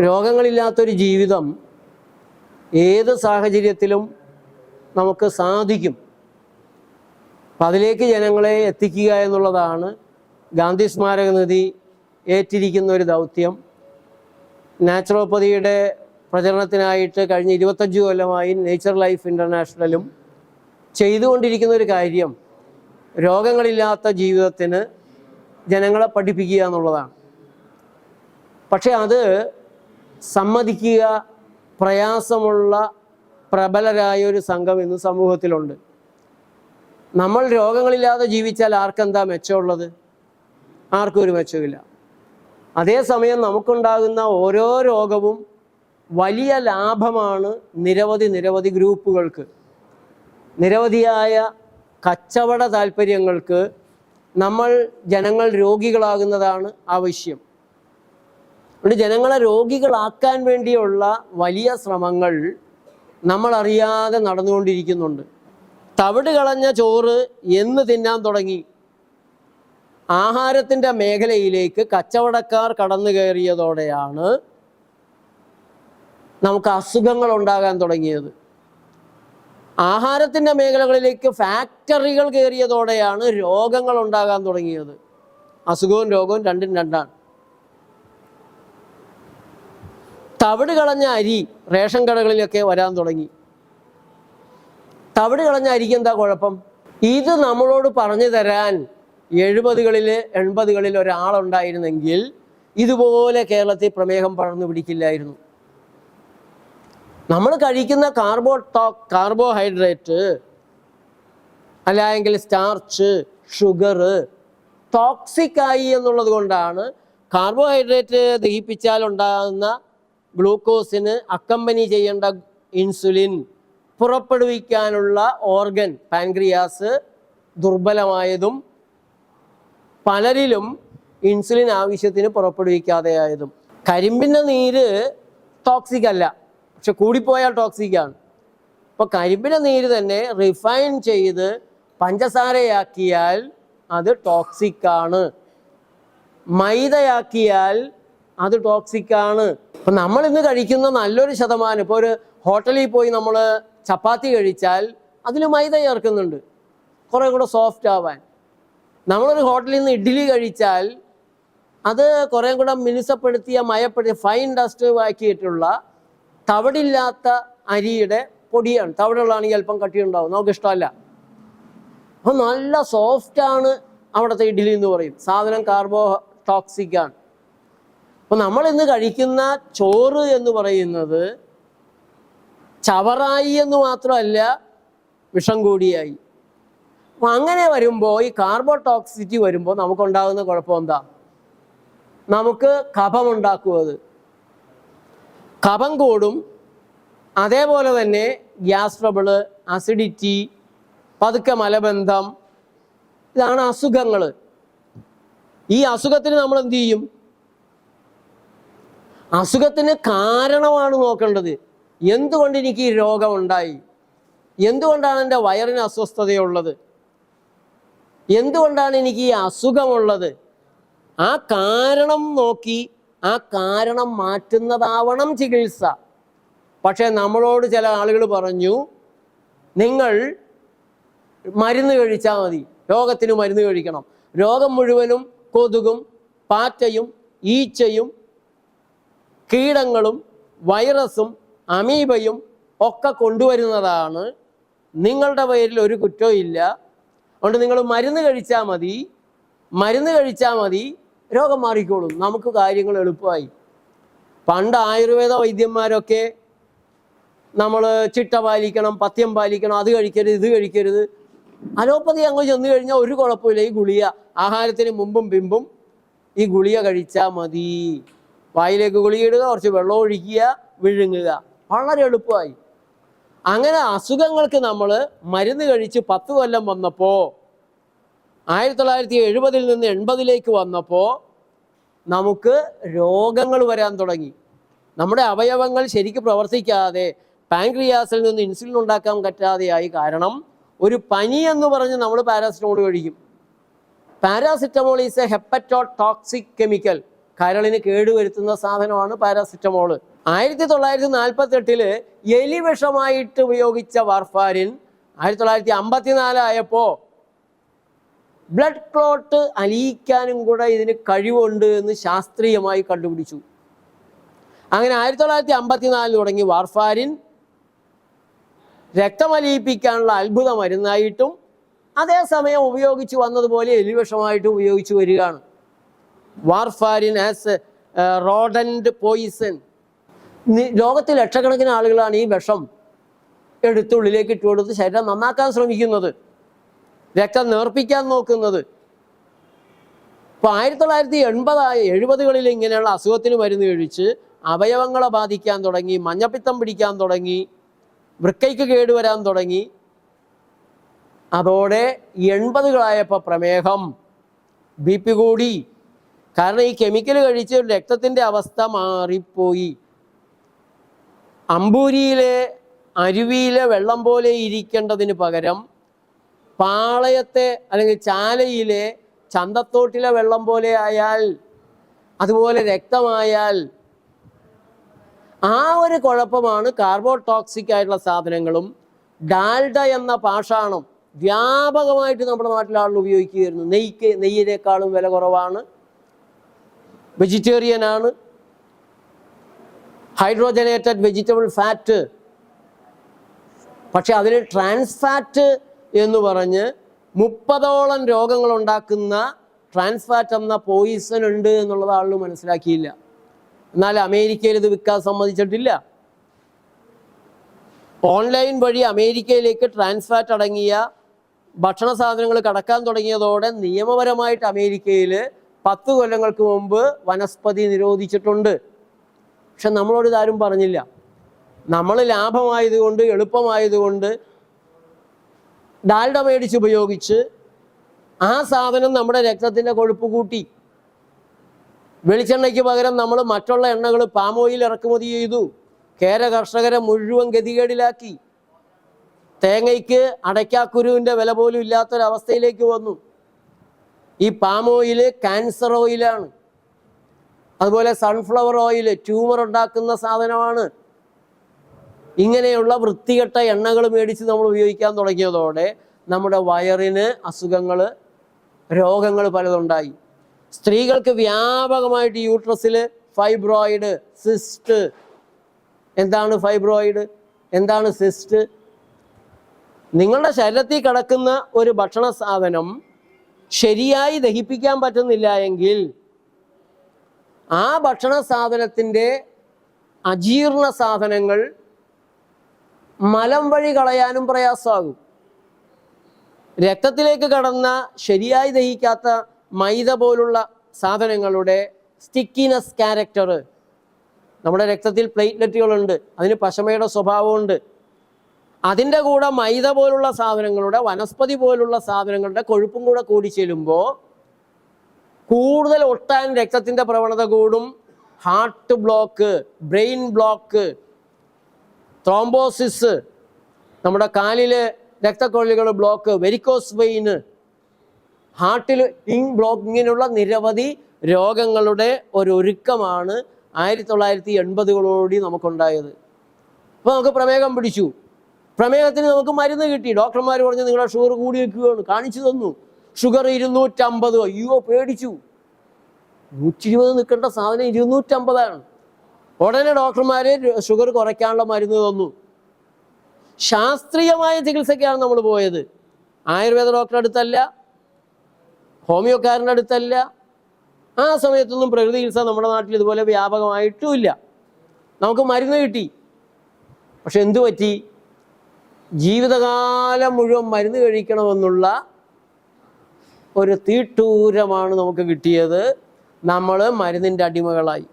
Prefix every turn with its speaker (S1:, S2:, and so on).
S1: രോഗങ്ങളില്ലാത്തൊരു ജീവിതം ഏത് സാഹചര്യത്തിലും നമുക്ക് സാധിക്കും. അപ്പം അതിലേക്ക് ജനങ്ങളെ എത്തിക്കുക എന്നുള്ളതാണ് ഗാന്ധി സ്മാരക നിധി ഏറ്റിരിക്കുന്ന ഒരു ദൗത്യം. നാച്ചുറോപ്പതിയുടെ പ്രചരണത്തിനായിട്ട് കഴിഞ്ഞ ഇരുപത്തഞ്ച് കൊല്ലമായി നേച്ചർ ലൈഫ് ഇന്റർനാഷണലും ചെയ്തുകൊണ്ടിരിക്കുന്ന ഒരു കാര്യം രോഗങ്ങളില്ലാത്ത ജീവിതത്തിന് ജനങ്ങളെ പഠിപ്പിക്കുക എന്നുള്ളതാണ്. പക്ഷെ അത് സമ്മതിക്കുക പ്രയാസമുള്ള പ്രബലരായ ഒരു സംഘം ഇന്ന് സമൂഹത്തിലുണ്ട്. നമ്മൾ രോഗങ്ങളില്ലാതെ ജീവിച്ചാൽ ആർക്കെന്താ മെച്ചമുള്ളത്? ആർക്കും ഒരു മെച്ചമില്ല അതേസമയം നമുക്കുണ്ടാകുന്ന ഓരോ രോഗവും വലിയ ലാഭമാണ് നിരവധി നിരവധി ഗ്രൂപ്പുകൾക്ക്. നിരവധിയായ കച്ചവട താല്പര്യങ്ങൾക്ക് നമ്മൾ ജനങ്ങൾ രോഗികളാകുന്നതാണ് ആവശ്യം. അതുകൊണ്ട് ജനങ്ങളെ രോഗികളാക്കാൻ വേണ്ടിയുള്ള വലിയ ശ്രമങ്ങൾ നമ്മളറിയാതെ നടന്നുകൊണ്ടിരിക്കുന്നുണ്ട്. തവിട് കളഞ്ഞ ചോറ് എന്ന് തിന്നാൻ തുടങ്ങി. ആഹാരത്തിന്റെ മേഖലയിലേക്ക് കച്ചവടക്കാർ കടന്നു കയറിയതോടെയാണ് നമുക്ക് അസുഖങ്ങൾ ഉണ്ടാകാൻ തുടങ്ങിയത്. ആഹാരത്തിന്റെ മേഖലകളിലേക്ക് ഫാക്ടറികൾ കയറിയതോടെയാണ് രോഗങ്ങൾ ഉണ്ടാകാൻ തുടങ്ങിയത്. അസുഖവും രോഗവും രണ്ടും രണ്ടാണ്. തവിട് കളഞ്ഞ അരി റേഷൻ കടകളിലൊക്കെ വരാൻ തുടങ്ങി. തവിട് കളഞ്ഞ അരിക്ക് എന്താ കുഴപ്പം? ഇത് നമ്മളോട് പറഞ്ഞു തരാൻ എഴുപതുകളിൽ എൺപതുകളിൽ ഒരാളുണ്ടായിരുന്നെങ്കിൽ ഇതുപോലെ കേരളത്തിൽ പ്രമേഹം പടർന്നു പിടിക്കില്ലായിരുന്നു. നമ്മൾ കഴിക്കുന്ന കാർബോ കാർബോഹൈഡ്രേറ്റ് അല്ലെങ്കിൽ സ്റ്റാർച്ച് ഷുഗർ ടോക്സിക് ആയി എന്നുള്ളത് കൊണ്ടാണ് കാർബോഹൈഡ്രേറ്റ് ദഹിപ്പിച്ചാൽ ഉണ്ടാകുന്ന ഗ്ലൂക്കോസിന് അക്കമ്പനി ചെയ്യേണ്ട ഇൻസുലിൻ പുറപ്പെടുവിക്കാനുള്ള ഓർഗൻ പാൻക്രിയാസ് ദുർബലമായതും പലരിലും ഇൻസുലിൻ ആവശ്യത്തിന് പുറപ്പെടുവിക്കാതെ ആയതും കരിമ്പിന്റെ നീര് ടോക്സിക് അല്ല പക്ഷെ കൂടിപ്പോയാൽ ടോക്സിക് ആണ്. അപ്പോൾ കരിമ്പിന്റെ നീര് തന്നെ റിഫൈൻ ചെയ്ത് പഞ്ചസാരയാക്കിയാൽ അത് ടോക്സിക് ആണ്. മൈദയാക്കിയാൽ അത് ടോക്സിക് ആണ്. അപ്പം നമ്മൾ ഇന്ന് കഴിക്കുന്ന നല്ലൊരു ശതമാനം ഇപ്പോൾ ഒരു ഹോട്ടലിൽ പോയി നമ്മൾ ചപ്പാത്തി കഴിച്ചാൽ അതിൽ മൈദ ചേർക്കുന്നുണ്ട്. കുറേ കൂടെ സോഫ്റ്റ് ആവാൻ. നമ്മളൊരു ഹോട്ടലിൽ നിന്ന് ഇഡ്ഡലി കഴിച്ചാൽ അത് കുറേ കൂടെ മിനുസപ്പെടുത്തിയ മയപ്പെടുത്തിയ ഫൈൻ ഡസ്റ്റ് ആക്കിയിട്ടുള്ള തവിടില്ലാത്ത അരിയുടെ പൊടിയാണ്. തവിടുള്ളതാണെങ്കിൽ അല്പം കട്ടിയുണ്ടാവും. നമുക്ക് ഇഷ്ടമല്ല. അപ്പോൾ നല്ല സോഫ്റ്റ് ആണ് അവിടുത്തെ ഇഡ്ഡലി എന്ന് പറയും. സാധനം കാർബോ ടോക്സിക് ആണ്. അപ്പോൾ നമ്മൾ ഇന്ന് കഴിക്കുന്ന ചോറ് എന്ന് പറയുന്നത് ചവറായി എന്ന് മാത്രമല്ല വിഷം കൂടിയായി. അപ്പൊ അങ്ങനെ വരുമ്പോൾ ഈ കാർബോ ടോക്സിറ്റി വരുമ്പോൾ നമുക്കുണ്ടാകുന്ന കുഴപ്പം എന്താ? നമുക്ക് കഫമുണ്ടാക്കും അത്. കഫം കൂടും. അതേപോലെ തന്നെ ഗ്യാസ് ട്രബിൾ അസിഡിറ്റി പതുക്കെ മലബന്ധം ഇതാണ് അസുഖങ്ങൾ ഈ അസുഖത്തിന് നമ്മൾ എന്ത് ചെയ്യും? അസുഖത്തിന് കാരണമാണ് നോക്കേണ്ടത്. എന്തുകൊണ്ട് എനിക്ക് ഈ രോഗമുണ്ടായി? എന്തുകൊണ്ടാണ് എന്റെ വയറിന് അസ്വസ്ഥതയുള്ളത്? എന്തുകൊണ്ടാണ് എനിക്ക് ഈ അസുഖമുള്ളത്? ആ കാരണം നോക്കി ആ കാരണം മാറ്റുന്നതാവണം ചികിത്സ. പക്ഷേ നമ്മളോട് ചില ആളുകൾ പറഞ്ഞു നിങ്ങൾ മരുന്ന് കഴിച്ചാൽ മതി. രോഗത്തിന് മരുന്ന് കഴിക്കണം. രോഗം മുഴുവനും കൊതുകും പാറ്റയും ഈച്ചയും കീടങ്ങളും വൈറസും അമീബയും ഒക്കെ കൊണ്ടുവരുന്നതാണ്. നിങ്ങളുടെ പേരിൽ ഒരു കുറ്റവും ഇല്ല. അതുകൊണ്ട് നിങ്ങൾ മരുന്ന് കഴിച്ചാൽ മതി. മരുന്ന് കഴിച്ചാൽ മതി. രോഗം മാറിക്കോളും. നമുക്ക് കാര്യങ്ങൾ എളുപ്പമായി. പണ്ട് ആയുർവേദ വൈദ്യന്മാരൊക്കെ നമ്മൾ ചിട്ട പാലിക്കണം പഥ്യം പാലിക്കണം അത് കഴിക്കരുത് ഇത് കഴിക്കരുത്. അലോപ്പതി അങ്ങ് ചെന്ന് കഴിഞ്ഞാൽ ഒരു കുഴപ്പമില്ല. ഈ ഗുളിക ആഹാരത്തിന് മുമ്പും പിമ്പും ഈ ഗുളിയ കഴിച്ചാൽ മതി. വായിലേക്ക് കുളിയിടുക കുറച്ച് വെള്ളം ഒഴിക്കുക വിഴുങ്ങുക. വളരെ എളുപ്പമായി. അങ്ങനെ അസുഖങ്ങൾക്ക് നമ്മൾ മരുന്ന് കഴിച്ച് പത്ത് കൊല്ലം വന്നപ്പോൾ ആയിരത്തി തൊള്ളായിരത്തി എഴുപതിൽ നിന്ന് എൺപതിലേക്ക് വന്നപ്പോൾ നമുക്ക് രോഗങ്ങൾ വരാൻ തുടങ്ങി. നമ്മുടെ അവയവങ്ങൾ ശരിക്ക് പ്രവർത്തിക്കാതെ പാൻക്രിയാസിൽ നിന്ന് ഇൻസുലിൻ ഉണ്ടാക്കാൻ പറ്റാതെയായി. കാരണം ഒരു പനി എന്ന് പറഞ്ഞ് നമ്മൾ പാരാസിറ്റമോൾ കഴിക്കും. Paracetamol is a hepatotoxic chemical. കരളിന് കേടുവരുത്തുന്ന സാധനമാണ് പാരാസിറ്റമോൾ ആയിരത്തി തൊള്ളായിരത്തി നാൽപ്പത്തി എട്ടിൽ എലിവിഷമായിട്ട് ഉപയോഗിച്ച വാർഫാരിൻ ആയിരത്തി തൊള്ളായിരത്തി അമ്പത്തിനാലായപ്പോൾ ബ്ലഡ് ക്ലോട്ട് അലിയിക്കാനും കൂടെ ഇതിന് കഴിവുണ്ട് എന്ന് ശാസ്ത്രീയമായി കണ്ടുപിടിച്ചു. അങ്ങനെ ആയിരത്തി തൊള്ളായിരത്തി അമ്പത്തിനാലിൽ തുടങ്ങി വാർഫാരിൻ രക്തമലിയിപ്പിക്കാനുള്ള അത്ഭുത മരുന്നായിട്ടും അതേസമയം ഉപയോഗിച്ചു വന്നതുപോലെ എലിവിഷമായിട്ടും ഉപയോഗിച്ചു വരികയാണ്. വാർഫാരിൻ ആസ് റോഡൻഡ് പോയിസൺ ലോകത്തിൽ ലക്ഷക്കണക്കിന് ആളുകളാണ് ഈ വിഷം എടുത്ത് ഉള്ളിലേക്ക് ഇട്ടുകൊടുത്ത് ശരീരം നന്നാക്കാൻ ശ്രമിക്കുന്നത്. രക്തം നേർപ്പിക്കാൻ നോക്കുന്നത്. ഇപ്പൊ ആയിരത്തി തൊള്ളായിരത്തി എൺപതായ എഴുപതുകളിൽ ഇങ്ങനെയുള്ള അസുഖത്തിന് മരുന്ന് കഴിച്ച് അവയവങ്ങളെ ബാധിക്കാൻ തുടങ്ങി മഞ്ഞപ്പിത്തം പിടിക്കാൻ തുടങ്ങി വൃക്കയ്ക്ക് കേടുവരാൻ തുടങ്ങി. അതോടെ എൺപതുകളായപ്പോൾ പ്രമേഹം. ബി പി കൂടി. കാരണം ഈ കെമിക്കൽ കഴിച്ച് രക്തത്തിന്റെ അവസ്ഥ മാറിപ്പോയി. അമ്പൂരിയിലെ അരുവിയിലെ വെള്ളം പോലെ ഇരിക്കേണ്ടതിന് പകരം പാളയത്തെ അല്ലെങ്കിൽ ചാലയിലെ ചന്തത്തോട്ടിലെ വെള്ളം പോലെ ആയാൽ അതുപോലെ രക്തമായാൽ ആ ഒരു കുഴപ്പമാണ് കാർബോ ടോക്സിക് ആയിട്ടുള്ള സാധനങ്ങളും. ഡാൽഡ എന്ന പാഷാണം വ്യാപകമായിട്ട് നമ്മുടെ നാട്ടിലാളുകൾ ഉപയോഗിക്കുകയായിരുന്നു. നെയ്ക്ക് നെയ്യിനേക്കാളും വില കുറവാണ്. വെജിറ്റേറിയൻ ആണ് ഹൈഡ്രോജനേറ്റഡ് വെജിറ്റബിൾ ഫാറ്റ്. പക്ഷെ അതിന് ട്രാൻസ് ഫാറ്റ് എന്ന് പറഞ്ഞ് മുപ്പതോളം രോഗങ്ങൾ ഉണ്ടാക്കുന്ന ട്രാൻസ് ഫാറ്റ് എന്ന പോയിസൺ ഉണ്ട് എന്നുള്ളത് മനസ്സിലാക്കിയില്ല. എന്നാൽ അമേരിക്കയിൽ ഇത് വിൽക്കാൻ സമ്മതിച്ചിട്ടില്ല. ഓൺലൈൻ വഴി അമേരിക്കയിലേക്ക് ട്രാൻസ് ഫാറ്റ് അടങ്ങിയ ഭക്ഷണ സാധനങ്ങൾ കടക്കാൻ തുടങ്ങിയതോടെ നിയമപരമായിട്ട് അമേരിക്കയിൽ പത്ത് കൊല്ലങ്ങൾക്ക് മുമ്പ് വനസ്പതി നിരോധിച്ചിട്ടുണ്ട്. പക്ഷെ നമ്മളോട് ഇതാരും പറഞ്ഞില്ല. നമ്മൾ ലാഭമായതുകൊണ്ട് എളുപ്പമായതുകൊണ്ട് ഡാൽഡ മേടിച്ച് ഉപയോഗിച്ച് ആ സാധനം നമ്മുടെ രക്തത്തിന്റെ കൊഴുപ്പ് കൂട്ടി. വെളിച്ചെണ്ണയ്ക്ക് പകരം നമ്മൾ മറ്റുള്ള എണ്ണകൾ പാം ഓയിൽ ഇറക്കുമതി ചെയ്തു. കേര കർഷകരെ മുഴുവൻ ഗതികേടിലാക്കി. തേങ്ങയ്ക്ക് അടയ്ക്കാക്കുരുവിന്റെ വില പോലും ഇല്ലാത്തൊരവസ്ഥയിലേക്ക് വന്നു. ഈ പാം ഓയിൽ ക്യാൻസർ ഓയിലാണ് അതുപോലെ സൺഫ്ലവർ ഓയിൽ ട്യൂമർ ഉണ്ടാക്കുന്ന സാധനമാണ്. ഇങ്ങനെയുള്ള വൃത്തികെട്ട എണ്ണകൾ മേടിച്ച് നമ്മൾ ഉപയോഗിക്കാൻ തുടങ്ങിയതോടെ നമ്മുടെ വയറിന് അസുഖങ്ങൾ രോഗങ്ങൾ പലതുണ്ടായി. സ്ത്രീകൾക്ക് വ്യാപകമായിട്ട് യൂട്രസിൽ ഫൈബ്രോയിഡ് സിസ്റ്റ് എന്താണ് ഫൈബ്രോയിഡ് എന്താണ് സിസ്റ്റ് നിങ്ങളുടെ ശരീരത്തിൽ കിടക്കുന്ന ഒരു ഭക്ഷണ സാധനം ശരിയായി ദഹിപ്പിക്കാൻ പറ്റുന്നില്ല എങ്കിൽ ആ ഭക്ഷണ സാധനത്തിന്റെ അജീർണ സാധനങ്ങൾ മലം വഴി കളയാനും പ്രയാസമാകും. രക്തത്തിലേക്ക് കടന്ന ശരിയായി ദഹിക്കാത്ത മൈദ പോലുള്ള സാധനങ്ങളുടെ സ്റ്റിക്കിനെസ് ക്യാരക്ടർ നമ്മുടെ രക്തത്തിൽ പ്ലേറ്റ്ലെറ്റുകളുണ്ട് അതിന് പശമയുടെ സ്വഭാവമുണ്ട്. അതിന്റെ കൂടെ മൈദ പോലുള്ള സാധനങ്ങളുടെ വനസ്പതി പോലുള്ള സാധനങ്ങളുടെ കൊഴുപ്പും കൂടെ കൂടി ചെല്ലുമ്പോൾ കൂടുതൽ ഒട്ടാൻ രക്തത്തിന്റെ പ്രവണത കൂടും. Heart block brain block thrombosis നമ്മുടെ കാലിലെ രക്തക്കൊള്ളികൾ ബ്ലോക്ക് വെരിക്കോസ് വെയിന് ഹാർട്ടിൽ ഇങ് ബ്ലോക്ക് ഇങ്ങനെയുള്ള നിരവധി രോഗങ്ങളുടെ ഒരു ഒരുക്കമാണ് ആയിരത്തി തൊള്ളായിരത്തി എൺപതുകളോടി നമുക്കുണ്ടായത്. അപ്പോൾ നമുക്ക് പ്രമേഹം പിടിച്ചു. പ്രമേഹത്തിന് നമുക്ക് മരുന്ന് കിട്ടി. ഡോക്ടർമാർ പറഞ്ഞു നിങ്ങളുടെ ഷുഗർ കൂടി വെക്കുകയാണ്. കാണിച്ചു തന്നു. ഷുഗർ ഇരുന്നൂറ്റമ്പത്. അയ്യോ പേടിച്ചു. നൂറ്റി ഇരുപത് നിൽക്കേണ്ട സാധനം ഇരുന്നൂറ്റമ്പതാണ്. ഉടനെ ഡോക്ടർമാർ ഷുഗർ കുറയ്ക്കാനുള്ള മരുന്ന് തന്നു. ശാസ്ത്രീയമായ ചികിത്സയ്ക്കാണ് നമ്മൾ പോയത്. ആയുർവേദ ഡോക്ടറുടെ അടുത്തല്ല. ഹോമിയോക്കാരന്റെ അടുത്തല്ല. ആ സമയത്തൊന്നും പ്രകൃതി ചികിത്സ നമ്മുടെ നാട്ടിൽ ഇതുപോലെ വ്യാപകമായിട്ടുമില്ല നമുക്ക് മരുന്ന് കിട്ടി. പക്ഷെ എന്തു പറ്റി? ജീവിതകാലം മുഴുവൻ മരുന്ന് കഴിക്കണമെന്നുള്ള ഒരു തീട്ടൂരമാണ് നമുക്ക് കിട്ടിയത്. നമ്മൾ മരുന്നിന്റെ അടിമകളായി.